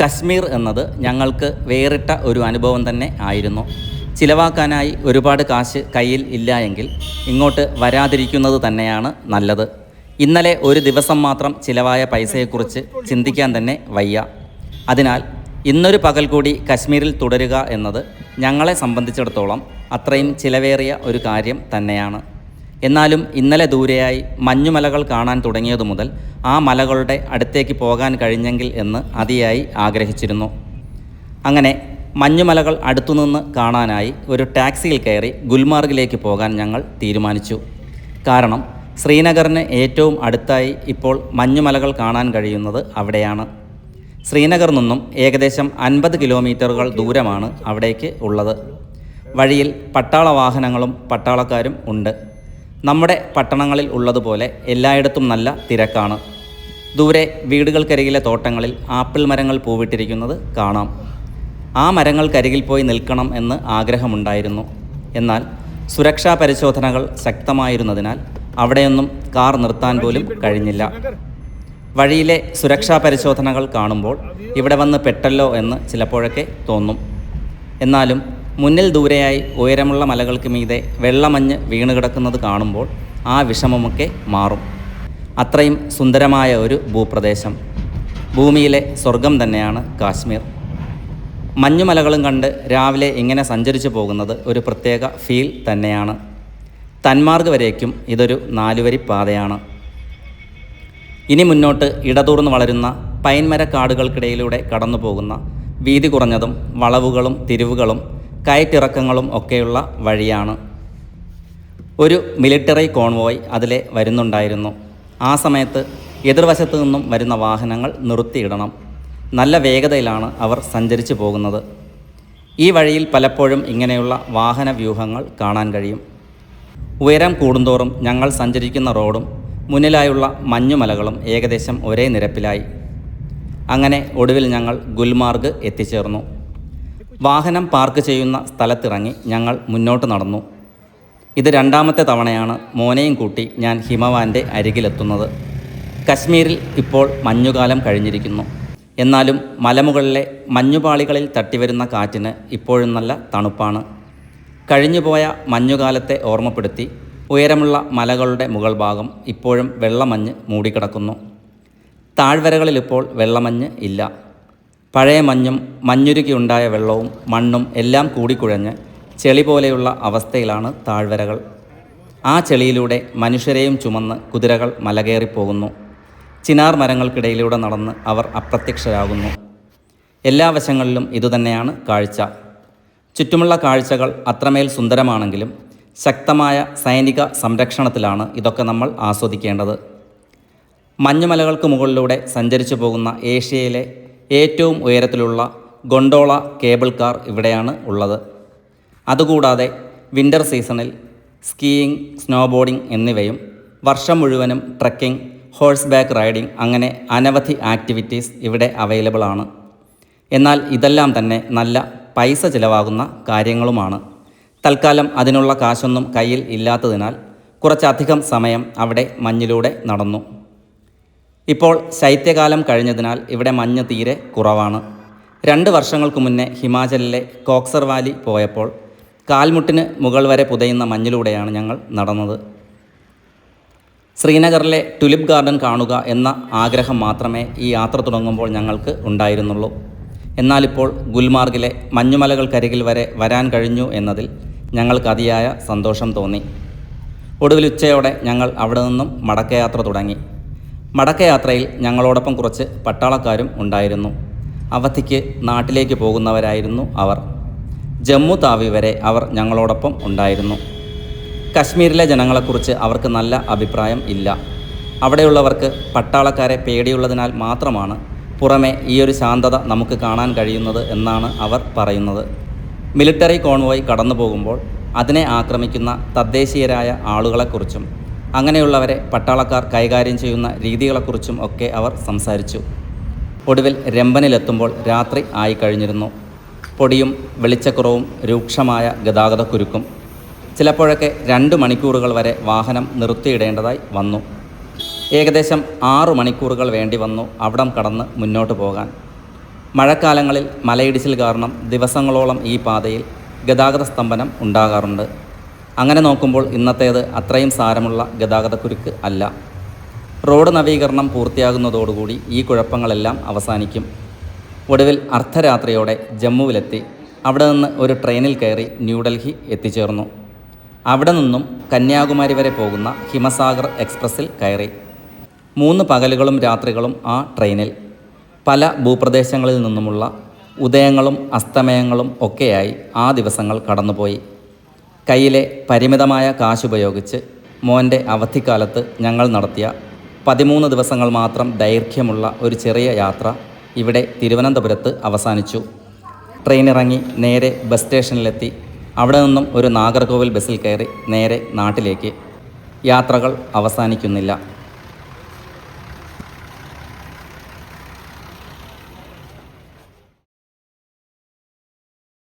കശ്മീർ എന്നത് ഞങ്ങൾക്ക് വേറിട്ട ഒരു അനുഭവം തന്നെ ആയിരുന്നു. ചിലവാക്കാനായി ഒരുപാട് കാശ് കയ്യിൽ ഇല്ല എങ്കിൽ ഇങ്ങോട്ട് വരാതിരിക്കുന്നത് തന്നെയാണ് നല്ലത്. ഇന്നലെ ഒരു ദിവസം മാത്രം ചിലവായ പൈസയെക്കുറിച്ച് ചിന്തിക്കാൻ തന്നെ വയ്യ. അതിനാൽ ഇന്നൊരു പകൽ കൂടി കശ്മീരിൽ തുടരുക എന്നത് ഞങ്ങളെ സംബന്ധിച്ചിടത്തോളം അത്രയും ചിലവേറിയ ഒരു കാര്യം തന്നെയാണ്. എന്നാലും ഇന്നലെ ദൂരെയായി മഞ്ഞുമലകൾ കാണാൻ തുടങ്ങിയതു മുതൽ ആ മലകളുടെ അടുത്തേക്ക് പോകാൻ കഴിഞ്ഞെങ്കിൽ എന്ന് അതിയായി ആഗ്രഹിച്ചിരുന്നു. അങ്ങനെ മഞ്ഞുമലകൾ അടുത്തുനിന്ന് കാണാനായി ഒരു ടാക്സിയിൽ കയറി ഗുൽമാർഗിലേക്ക് പോകാൻ ഞങ്ങൾ തീരുമാനിച്ചു. കാരണം ശ്രീനഗറിന് ഏറ്റവും അടുത്തായി ഇപ്പോൾ മഞ്ഞുമലകൾ കാണാൻ കഴിയുന്നത് അവിടെയാണ്. ശ്രീനഗർ നിന്നും ഏകദേശം അൻപത് കിലോമീറ്ററുകൾ ദൂരമാണ് അവിടേക്ക് ഉള്ളത്. വഴിയിൽ പട്ടാള വാഹനങ്ങളും പട്ടാളക്കാരും ഉണ്ട്. നമ്മുടെ പട്ടണങ്ങളിൽ ഉള്ളതുപോലെ എല്ലായിടത്തും നല്ല തിരക്കാണ്. ദൂരെ വീടുകൾക്കരികിലെ തോട്ടങ്ങളിൽ ആപ്പിൾ മരങ്ങൾ പൂവിട്ടിരിക്കുന്നത് കാണാം. ആ മരങ്ങൾക്കരികിൽ പോയി നിൽക്കണം എന്ന് ആഗ്രഹമുണ്ടായിരുന്നു. എന്നാൽ സുരക്ഷാ പരിശോധനകൾ ശക്തമായിരുന്നതിനാൽ അവിടെയൊന്നും കാർ നിർത്താൻ പോലും കഴിഞ്ഞില്ല. വഴിയിലെ സുരക്ഷാ പരിശോധനകൾ കാണുമ്പോൾ ഇവിടെ വന്ന് പെട്ടല്ലോ എന്ന് ചിലപ്പോഴൊക്കെ തോന്നും. എന്നാലും മുന്നിൽ ദൂരെയായി ഉയരമുള്ള മലകൾക്ക് മീതെ വെള്ളമഞ്ഞ് വീണ് കിടക്കുന്നത് കാണുമ്പോൾ ആ വിഷമമൊക്കെ മാറും. അത്രയും സുന്ദരമായ ഒരു ഭൂപ്രദേശം. ഭൂമിയിലെ സ്വർഗം തന്നെയാണ് കാശ്മീർ. മഞ്ഞുമലകളും കണ്ട് രാവിലെ ഇങ്ങനെ സഞ്ചരിച്ചു പോകുന്നത് ഒരു പ്രത്യേക ഫീൽ തന്നെയാണ്. തന്മാർഗ് വരേക്കും ഇതൊരു നാലുവരി പാതയാണ്. ഇനി മുന്നോട്ട് ഇടതൂർന്ന് വളരുന്ന പൈൻമര കാടുകൾക്കിടയിലൂടെ കടന്നു പോകുന്ന വീതി കുറഞ്ഞതും വളവുകളും തിരിവുകളും കയറ്റിറക്കങ്ങളും ഒക്കെയുള്ള വഴിയാണ്. ഒരു മിലിറ്ററി കോൺവോയ് അതിലെ വരുന്നുണ്ടായിരുന്നു. ആ സമയത്ത് എതിർവശത്തു നിന്നും വരുന്ന വാഹനങ്ങൾ നിർത്തിയിടണം. നല്ല വേഗതയിലാണ് അവർ സഞ്ചരിച്ചു പോകുന്നത്. ഈ വഴിയിൽ പലപ്പോഴും ഇങ്ങനെയുള്ള വാഹന വ്യൂഹങ്ങൾ കാണാൻ കഴിയും. ഉയരം കൂടുന്തോറും ഞങ്ങൾ സഞ്ചരിക്കുന്ന റോഡും മുന്നിലായുള്ള മഞ്ഞുമലകളും ഏകദേശം ഒരേ നിരപ്പിലായി. അങ്ങനെ ഒടുവിൽ ഞങ്ങൾ ഗുൽമാർഗ് എത്തിച്ചേർന്നു. വാഹനം പാർക്ക് ചെയ്യുന്ന സ്ഥലത്തിറങ്ങി ഞങ്ങൾ മുന്നോട്ട് നടന്നു. ഇത് രണ്ടാമത്തെ തവണയാണ് മോനെയും കൂട്ടി ഞാൻ ഹിമവാന്റെ അരികിലെത്തുന്നത്. കശ്മീരിൽ ഇപ്പോൾ മഞ്ഞുകാലം കഴിഞ്ഞിരിക്കുന്നു. എന്നാലും മലമുകളിലെ മഞ്ഞുപാളികളിൽ തട്ടിവരുന്ന കാറ്റിന് ഇപ്പോഴും നല്ല തണുപ്പാണ്. കഴിഞ്ഞുപോയ മഞ്ഞുകാലത്തെ ഓർമ്മപ്പെടുത്തി ഉയരമുള്ള മലകളുടെ മുകൾ ഭാഗം ഇപ്പോഴും വെള്ളമഞ്ഞ് മൂടിക്കിടക്കുന്നു. താഴ്വരകളിൽ ഇപ്പോൾ വെള്ളമഞ്ഞ് ഇല്ല. പഴയ മഞ്ഞും മഞ്ഞുരുകിയുണ്ടായ വെള്ളവും മണ്ണും എല്ലാം കൂടിക്കുഴഞ്ഞ് ചെളി പോലെയുള്ള അവസ്ഥയിലാണ് താഴ്വരകൾ. ആ ചെളിയിലൂടെ മനുഷ്യരെയും ചുമന്ന് കുതിരകൾ മലകേറിപ്പോകുന്നു. ചിനാർ മരങ്ങൾക്കിടയിലൂടെ നടന്ന് അവർ അപ്രത്യക്ഷരാകുന്നു. എല്ലാ വശങ്ങളിലും ഇതുതന്നെയാണ് കാഴ്ച. ചുറ്റുമുള്ള കാഴ്ചകൾ അത്രമേൽ സുന്ദരമാണെങ്കിലും ശക്തമായ സൈനിക സംരക്ഷണത്തിലാണ് ഇതൊക്കെ നമ്മൾ ആസ്വദിക്കേണ്ടത്. മഞ്ഞുമലകൾക്ക് മുകളിലൂടെ സഞ്ചരിച്ചു പോകുന്ന ഏഷ്യയിലെ ഏറ്റവും ഉയരത്തിലുള്ള ഗൊണ്ടോള കേബിൾ കാർ ഇവിടെയാണ് ഉള്ളത്. അതുകൂടാതെ വിന്റർ സീസണിൽ സ്കീയിങ് സ്നോബോർഡിംഗ് എന്നിവയും വർഷം മുഴുവനും ട്രക്കിംഗ് ഹോഴ്സ് ബാക്ക് റൈഡിംഗ് അങ്ങനെ അനവധി ആക്ടിവിറ്റീസ് ഇവിടെ അവൈലബിൾ ആണ്. എന്നാൽ ഇതെല്ലാം തന്നെ നല്ല പൈസ ചിലവാകുന്ന കാര്യങ്ങളുമാണ്. തൽക്കാലം അതിനുള്ള കാശൊന്നും കയ്യിൽ ഇല്ലാത്തതിനാൽ കുറച്ചധികം സമയം അവിടെ മഞ്ഞിലൂടെ നടന്നു. ഇപ്പോൾ ശൈത്യകാലം കഴിഞ്ഞതിനാൽ ഇവിടെ മഞ്ഞ് തീരെ കുറവാണ്. രണ്ട് വർഷങ്ങൾക്ക് മുന്നേ ഹിമാചലിലെ കോക്സർ വാലി പോയപ്പോൾ കാൽമുട്ടിന് മുകൾ വരെ പുതയുന്ന മഞ്ഞിലൂടെയാണ് ഞങ്ങൾ നടന്നത്. ശ്രീനഗറിലെ ടുലിപ്പ് ഗാർഡൻ കാണുക എന്ന ആഗ്രഹം മാത്രമേ ഈ യാത്ര തുടങ്ങുമ്പോൾ ഞങ്ങൾക്ക് ഉണ്ടായിരുന്നുള്ളൂ. എന്നാലിപ്പോൾ ഗുൽമാർഗിലെ മഞ്ഞുമലകൾക്കരികിൽ വരെ വരാൻ കഴിഞ്ഞു എന്നതിൽ ഞങ്ങൾക്ക് അതിയായ സന്തോഷം തോന്നി. ഒടുവിൽ ഉച്ചയോടെ ഞങ്ങൾ അവിടെ നിന്നും മടക്കയാത്ര തുടങ്ങി. മടക്കയാത്രയിൽ ഞങ്ങളോടൊപ്പം കുറച്ച് പട്ടാളക്കാരും ഉണ്ടായിരുന്നു. അവധിക്ക് നാട്ടിലേക്ക് പോകുന്നവരായിരുന്നു അവർ. ജമ്മു താവി വരെ അവർ ഞങ്ങളോടൊപ്പം ഉണ്ടായിരുന്നു. കശ്മീരിലെ ജനങ്ങളെക്കുറിച്ച് അവർക്ക് നല്ല അഭിപ്രായം ഇല്ല. അവിടെയുള്ളവർക്ക് പട്ടാളക്കാരെ പേടിയുള്ളതിനാൽ മാത്രമാണ് പുറമെ ഈയൊരു ശാന്തത നമുക്ക് കാണാൻ കഴിയുന്നത് എന്നാണ് അവർ പറയുന്നത്. മിലിറ്ററി കോൺവോയ് കടന്നു പോകുമ്പോൾ അതിനെ ആക്രമിക്കുന്ന തദ്ദേശീയരായ ആളുകളെക്കുറിച്ചും അങ്ങനെയുള്ളവരെ പട്ടാളക്കാർ കൈകാര്യം ചെയ്യുന്ന രീതികളെക്കുറിച്ചും ഒക്കെ അവർ സംസാരിച്ചു. ഒടുവിൽ രമ്പനിലെത്തുമ്പോൾ രാത്രി ആയിക്കഴിഞ്ഞിരുന്നു. പൊടിയും വെളിച്ചക്കുറവും രൂക്ഷമായ ഗതാഗതക്കുരുക്കും. ചിലപ്പോഴൊക്കെ രണ്ട് മണിക്കൂറുകൾ വരെ വാഹനം നിർത്തിയിടേണ്ടതായി വന്നു. ഏകദേശം ആറു മണിക്കൂറുകൾ വേണ്ടി വന്നു അവിടം കടന്ന് മുന്നോട്ട് പോകാൻ. മഴക്കാലങ്ങളിൽ മലയിടിച്ചിൽ കാരണം ദിവസങ്ങളോളം ഈ പാതയിൽ ഗതാഗത സ്തംഭനം ഉണ്ടാകാറുണ്ട്. അങ്ങനെ നോക്കുമ്പോൾ ഇന്നത്തേത് അത്രയും സാരമുള്ള ഗതാഗതക്കുരുക്ക് അല്ല. റോഡ് നവീകരണം പൂർത്തിയാകുന്നതോടുകൂടി ഈ കുഴപ്പങ്ങളെല്ലാം അവസാനിക്കും. ഒടുവിൽ അർദ്ധരാത്രിയോടെ ജമ്മുവിലെത്തി. അവിടെ നിന്ന് ഒരു ട്രെയിനിൽ കയറി ന്യൂഡൽഹി എത്തിച്ചേർന്നു. അവിടെ നിന്നും കന്യാകുമാരി വരെ പോകുന്ന ഹിമസാഗർ എക്സ്പ്രസ്സിൽ കയറി. മൂന്ന് പകലുകളും രാത്രികളും ആ ട്രെയിനിൽ. പല ഭൂപ്രദേശങ്ങളിൽ നിന്നുമുള്ള ഉദയങ്ങളും അസ്തമയങ്ങളും ഒക്കെയായി ആ ദിവസങ്ങൾ കടന്നുപോയി. കയ്യിലെ പരിമിതമായ കാശുപയോഗിച്ച് മോന്റെ അവധിക്കാലത്ത് ഞങ്ങൾ നടത്തിയ പതിമൂന്ന് ദിവസങ്ങൾ മാത്രം ദൈർഘ്യമുള്ള ഒരു ചെറിയ യാത്ര ഇവിടെ തിരുവനന്തപുരത്ത് അവസാനിച്ചു. ട്രെയിൻ ഇറങ്ങി നേരെ ബസ് സ്റ്റേഷനിലെത്തി. അവിടെ നിന്നും ഒരു നാഗർകോവിൽ ബസ്സിൽ കയറി നേരെ നാട്ടിലേക്ക്. യാത്രകൾ അവസാനിക്കുന്നില്ല.